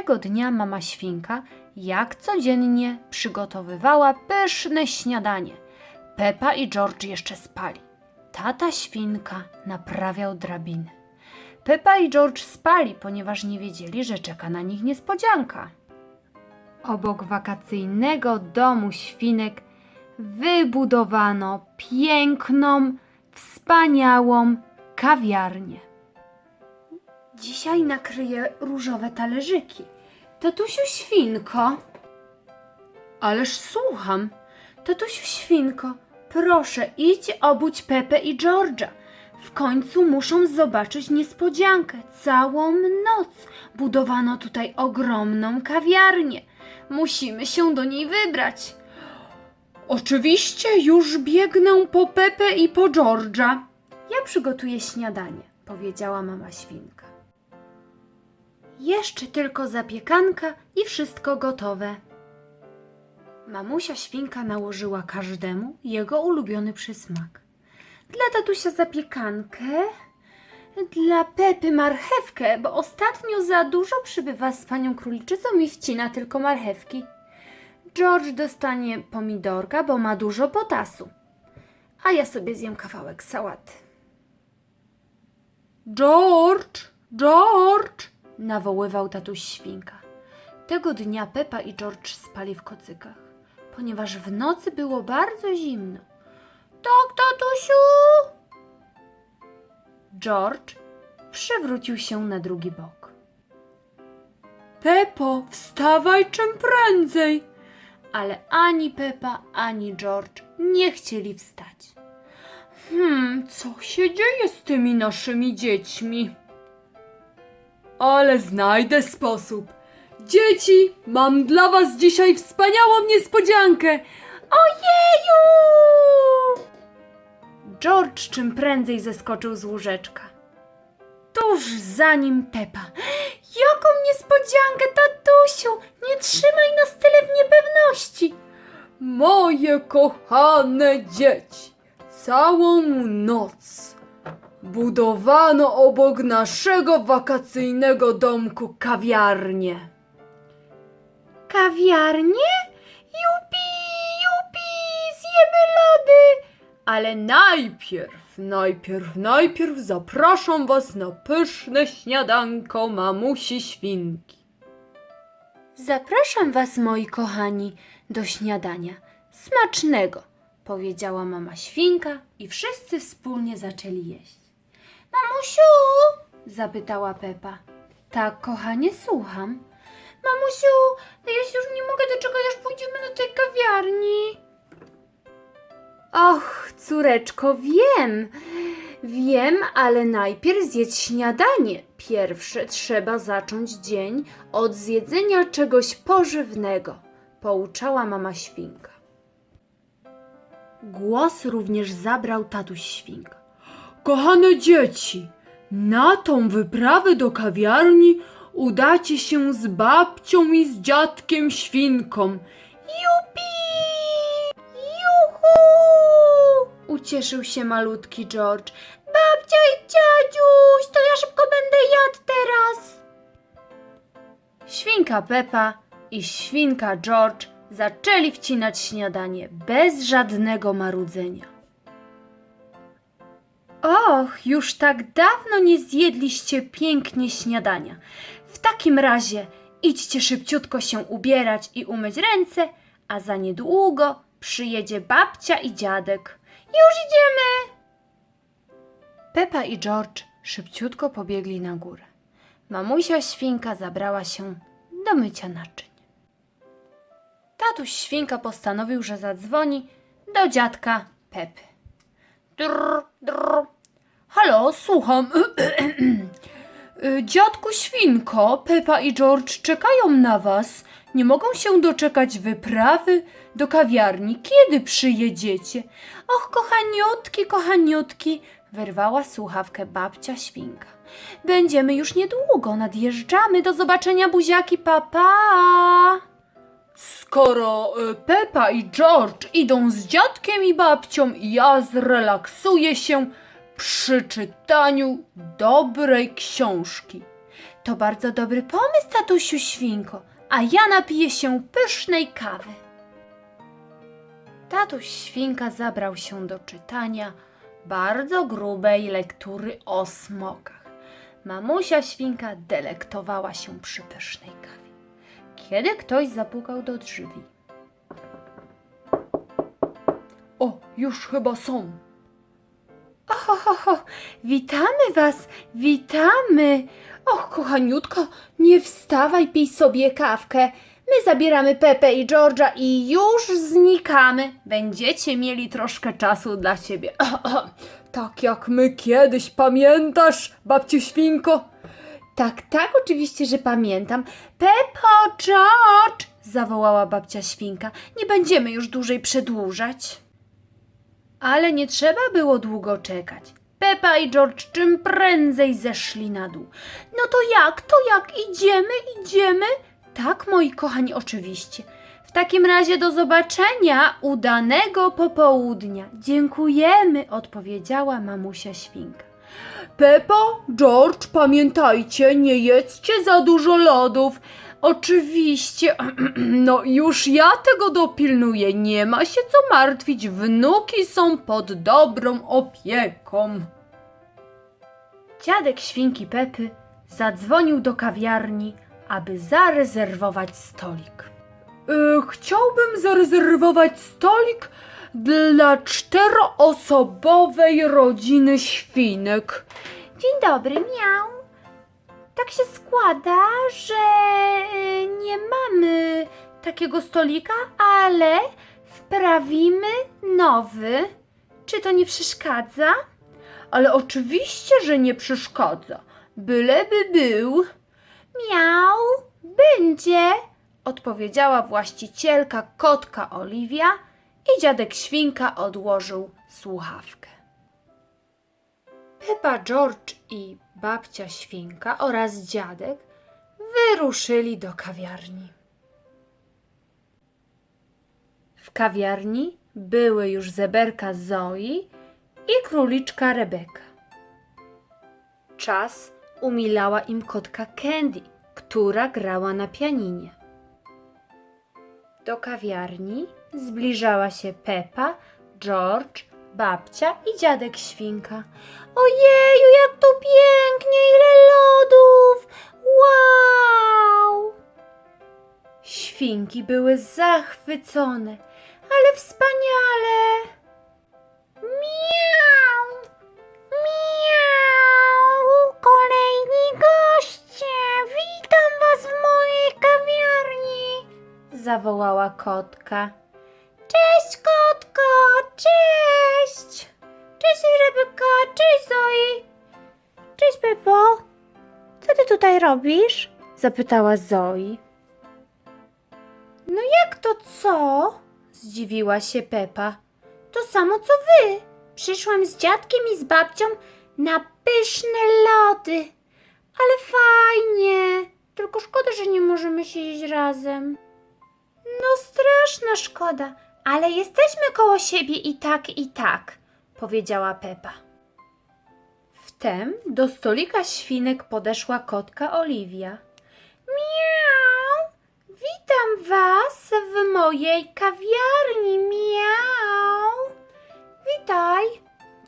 Tego dnia mama świnka, jak codziennie, przygotowywała pyszne śniadanie. Pepa i George jeszcze spali. Tata świnka naprawiał drabinę. Pepa i George spali, ponieważ nie wiedzieli, że czeka na nich niespodzianka. Obok wakacyjnego domu świnek wybudowano piękną, wspaniałą kawiarnię. Dzisiaj nakryję różowe talerzyki. Tatusiu świnko. Ależ słucham. Tatusiu świnko, proszę idź obudź Pepę i George'a. W końcu muszą zobaczyć niespodziankę. Całą noc budowano tutaj ogromną kawiarnię. Musimy się do niej wybrać. Oczywiście już biegnę po Pepę i po George'a. Ja przygotuję śniadanie, powiedziała mama świnka. Jeszcze tylko zapiekanka i wszystko gotowe. Mamusia świnka nałożyła każdemu jego ulubiony przysmak. Dla tatusia zapiekankę, dla Pepy marchewkę, bo ostatnio za dużo przybywa z panią króliczycą i wcina tylko marchewki. George dostanie pomidorka, bo ma dużo potasu. A ja sobie zjem kawałek sałaty. George, George, nawoływał tatuś świnka. Tego dnia Pepa i George spali w kocykach, ponieważ w nocy było bardzo zimno. Tak, tatusiu! George przewrócił się na drugi bok. Pepo, wstawaj czym prędzej! Ale ani Pepa, ani George nie chcieli wstać. Hmm, co się dzieje z tymi naszymi dziećmi? Ale znajdę sposób. Dzieci, mam dla was dzisiaj wspaniałą niespodziankę. Ojeju! George czym prędzej zeskoczył z łóżeczka. Tuż za nim Pepa. Jaką niespodziankę, tatusiu! Nie trzymaj nas tyle w niepewności. Moje kochane dzieci, całą noc budowano obok naszego wakacyjnego domku kawiarnię. Kawiarnię? Jupi, jupi, zjemy lody! Ale najpierw, najpierw, najpierw zapraszam was na pyszne śniadanko mamusi świnki. Zapraszam was, moi kochani, do śniadania. Smacznego, powiedziała mama świnka i wszyscy wspólnie zaczęli jeść. Mamusiu, zapytała Pepa. Tak, kochanie, słucham. Mamusiu, ja się już nie mogę doczekać, aż pójdziemy do tej kawiarni. Och, córeczko, wiem. Wiem, ale najpierw zjedz śniadanie. Pierwsze trzeba zacząć dzień od zjedzenia czegoś pożywnego, pouczała mama świnka. Głos również zabrał tatuś świnka. Kochane dzieci, na tą wyprawę do kawiarni udacie się z babcią i z dziadkiem świnką. Jupi! Juhu! Ucieszył się malutki George. Babcia i dziadziuś, to ja szybko będę jadł teraz. Świnka Pepa i świnka George zaczęli wcinać śniadanie bez żadnego marudzenia. Och, już tak dawno nie zjedliście pięknie śniadania. W takim razie idźcie szybciutko się ubierać i umyć ręce, a za niedługo przyjedzie babcia i dziadek. Już idziemy! Pepa i George szybciutko pobiegli na górę. Mamusia świnka zabrała się do mycia naczyń. Tatuś świnka postanowił, że zadzwoni do dziadka Pepy. Drr, drr. Halo, słucham. Dziadku Świnko, Pepa i George czekają na was. Nie mogą się doczekać wyprawy do kawiarni. Kiedy przyjedziecie? Och, kochaniutki, kochaniutki, wyrwała słuchawkę babcia Świnka. Będziemy już niedługo, nadjeżdżamy. Do zobaczenia, buziaki, papa. Skoro y, Pepa i George idą z dziadkiem i babcią, ja zrelaksuję się przy czytaniu dobrej książki. To bardzo dobry pomysł, tatusiu świnko, a ja napiję się pysznej kawy. Tatuś świnka zabrał się do czytania bardzo grubej lektury o smokach. Mamusia świnka delektowała się przy pysznej kawie. Kiedy ktoś zapukał do drzwi. O, już chyba są. Ohohoho, witamy was, witamy. Och, kochaniutko, nie wstawaj, pij sobie kawkę. My zabieramy Pepe i George'a i już znikamy. Będziecie mieli troszkę czasu dla siebie. Tak jak my kiedyś, pamiętasz, babciu świnko? Tak, tak, oczywiście, że pamiętam. Pepo, George! zawołała babcia świnka. Nie będziemy już dłużej przedłużać. Ale nie trzeba było długo czekać. Pepa i George czym prędzej zeszli na dół. No to jak, to jak, idziemy, idziemy? Tak, moi kochani, oczywiście. W takim razie do zobaczenia, udanego popołudnia. Dziękujemy, odpowiedziała mamusia świnka. Pepo, George, pamiętajcie, nie jedzcie za dużo lodów. Oczywiście, no już ja tego dopilnuję, nie ma się co martwić, wnuki są pod dobrą opieką. Dziadek świnki Pepy zadzwonił do kawiarni, aby zarezerwować stolik. E, chciałbym zarezerwować stolik dla czteroosobowej rodziny świnek. Dzień dobry, miał. Tak się składa, że e, nie mamy takiego stolika, ale wprawimy nowy. Czy to nie przeszkadza? Ale oczywiście, że nie przeszkadza. Byleby był. Miał, będzie, odpowiedziała właścicielka kotka Oliwia i dziadek świnka odłożył słuchawkę. Pepa, George i babcia świnka oraz dziadek wyruszyli do kawiarni. W kawiarni były już zeberka Zoi i króliczka Rebeka. Czas umilała im kotka Candy, która grała na pianinie. Do kawiarni zbliżała się Pepa, George, babcia i dziadek świnka. Ojeju, jak to pięknie, ile lodów! Wow! Świnki były zachwycone, ale wspaniale! Miau! Miau! Kolejni goście! Witam was w mojej kawiarni! Zawołała kotka. Cześć, kotko! Cześć! Cześć, Rebeka! Cześć, Zoi! Cześć, Pepo! Co ty tutaj robisz? Zapytała Zoi. No jak to co? Zdziwiła się Pepa. To samo co wy. Przyszłam z dziadkiem i z babcią na pyszne lody. Ale fajnie. Tylko szkoda, że nie możemy siedzieć razem. No straszna szkoda, ale jesteśmy koło siebie i tak, i tak, powiedziała Pepa. Wtem do stolika świnek podeszła kotka Oliwia. Miau! Witam was w mojej kawiarni, miau! Witaj!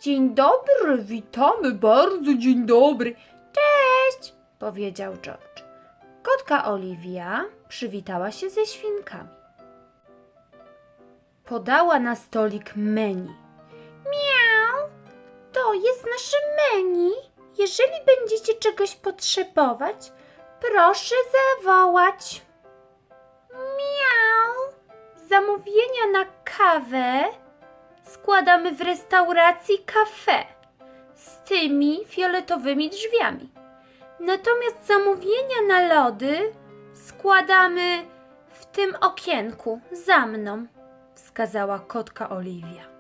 Dzień dobry, witamy bardzo, dzień dobry. Cześć, powiedział George. Kotka Oliwia przywitała się ze świnkami. Podała na stolik menu. Miau, to jest nasze menu. Jeżeli będziecie czegoś potrzebować, proszę zawołać. Miau. Zamówienia na kawę składamy w restauracji kafe z tymi fioletowymi drzwiami. Natomiast zamówienia na lody składamy w tym okienku za mną, wskazała kotka Oliwia.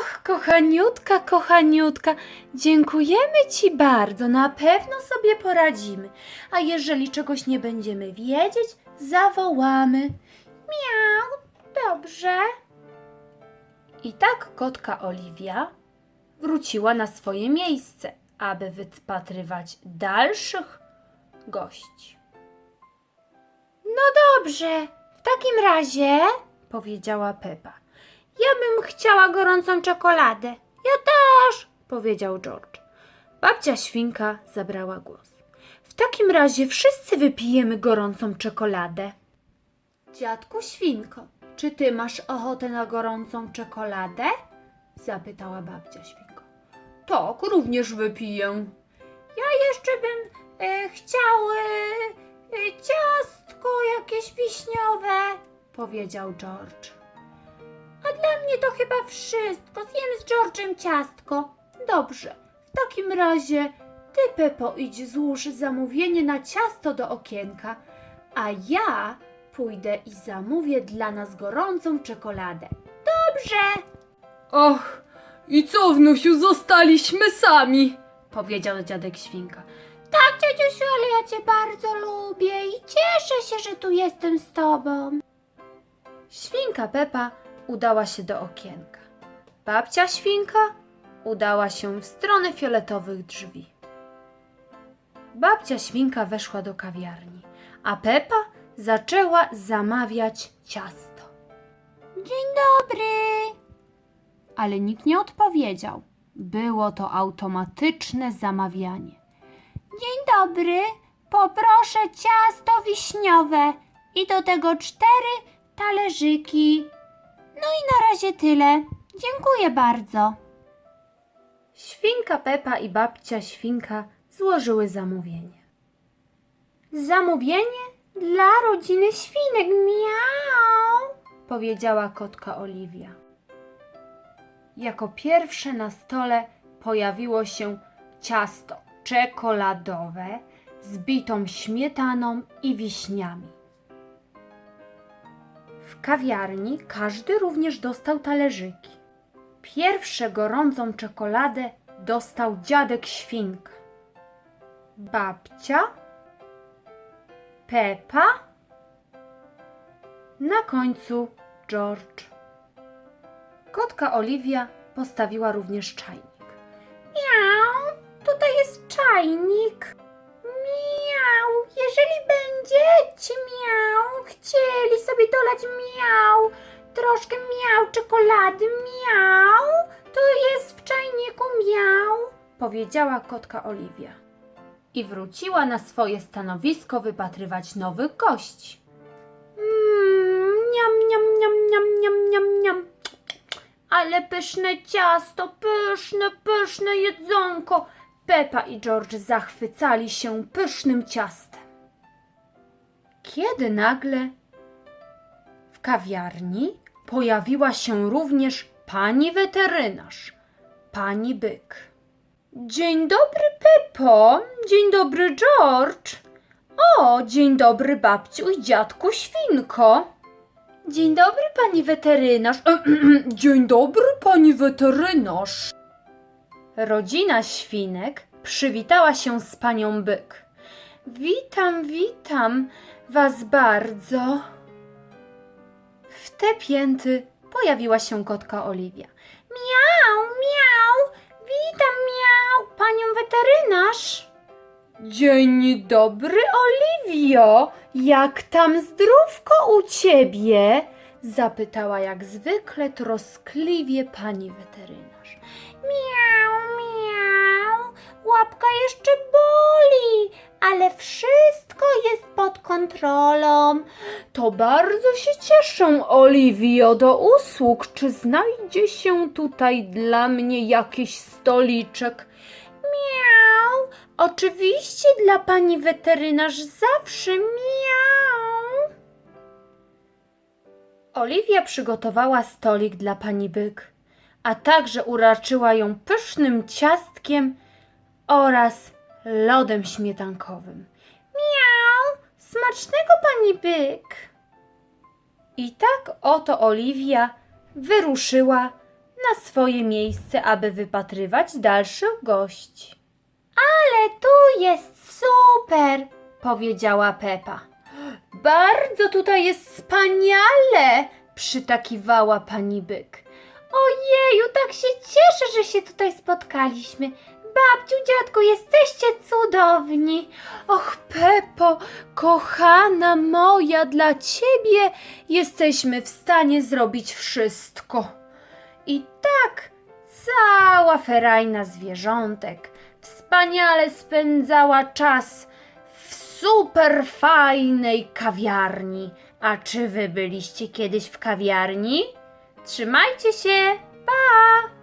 Och, kochaniutka, kochaniutka, dziękujemy Ci bardzo, na pewno sobie poradzimy. A jeżeli czegoś nie będziemy wiedzieć, zawołamy. Miau, dobrze. I tak kotka Oliwia wróciła na swoje miejsce, aby wypatrywać dalszych gości. No dobrze, w takim razie, powiedziała Pepa. Ja bym chciała gorącą czekoladę. Ja też, powiedział George. Babcia świnka zabrała głos. W takim razie wszyscy wypijemy gorącą czekoladę. Dziadku świnko, czy ty masz ochotę na gorącą czekoladę? zapytała babcia świnko. Tak, również wypiję. Ja jeszcze bym e, chciał e, e, ciastko jakieś wiśniowe, powiedział George. A dla mnie to chyba wszystko. Zjem z George'em ciastko. Dobrze. W takim razie ty, Pepo, idź złóż zamówienie na ciasto do okienka, a ja pójdę i zamówię dla nas gorącą czekoladę. Dobrze. Och, i co, wnusiu, zostaliśmy sami, powiedział dziadek świnka. Tak, dziadziusiu, ale ja cię bardzo lubię i cieszę się, że tu jestem z tobą. Świnka Pepa udała się do okienka. Babcia świnka udała się w stronę fioletowych drzwi. Babcia świnka weszła do kawiarni, a Pepa zaczęła zamawiać ciasto. Dzień dobry! Ale nikt nie odpowiedział. Było to automatyczne zamawianie. Dzień dobry, poproszę ciasto wiśniowe i do tego cztery talerzyki. No i na razie tyle. Dziękuję bardzo. Świnka Pepa i babcia świnka złożyły zamówienie. Zamówienie dla rodziny świnek. Miau! powiedziała kotka Oliwia. Jako pierwsze na stole pojawiło się ciasto czekoladowe z bitą śmietaną i wiśniami. W kawiarni każdy również dostał talerzyki. Pierwsze gorącą czekoladę dostał dziadek świnka. Babcia, Pepa, na końcu George. Kotka Oliwia postawiła również czajnik. Miau, tutaj jest czajnik. Miau, jeżeli będziecie chcieli miau, troszkę miau czekolady, miau, to jest w czajniku miau, powiedziała kotka Oliwia. I wróciła na swoje stanowisko wypatrywać nowych gości. Mmm, niam, niam, niam, niam, niam, niam, niam. Ale pyszne ciasto, pyszne, pyszne jedzonko. Pepa i George zachwycali się pysznym ciastem. Kiedy nagle kawiarni pojawiła się również pani weterynarz, pani byk. Dzień dobry, Pepo. Dzień dobry, George. O, dzień dobry, babciu i dziadku świnko. Dzień dobry, pani weterynarz. dzień dobry, pani weterynarz. Rodzina świnek przywitała się z panią byk. Witam, witam was bardzo. W te pięty pojawiła się kotka Oliwia. Miau, miau, witam, miau, panią weterynarz. Dzień dobry, Oliwio. Jak tam zdrówko u ciebie? Zapytała jak zwykle troskliwie pani weterynarz. Miau, miau, łapka jeszcze boli, ale wszystko kontrolą. To bardzo się cieszę, Oliwio, do usług. Czy znajdzie się tutaj dla mnie jakiś stoliczek? Miau, oczywiście dla pani weterynarz zawsze miau. Oliwia przygotowała stolik dla pani byk, a także uraczyła ją pysznym ciastkiem oraz lodem śmietankowym. Smacznego pani byk. I tak oto Oliwia wyruszyła na swoje miejsce, aby wypatrywać dalszych gości. Ale tu jest super, powiedziała Pepa. Bardzo tutaj jest wspaniale, przytakiwała pani byk. Ojeju, tak się cieszę, że się tutaj spotkaliśmy. Babciu, dziadku, jesteście cudowni. Och, Pepo, kochana moja, dla ciebie jesteśmy w stanie zrobić wszystko. I tak cała ferajna zwierzątek wspaniale spędzała czas w super fajnej kawiarni. A czy wy byliście kiedyś w kawiarni? Trzymajcie się, pa!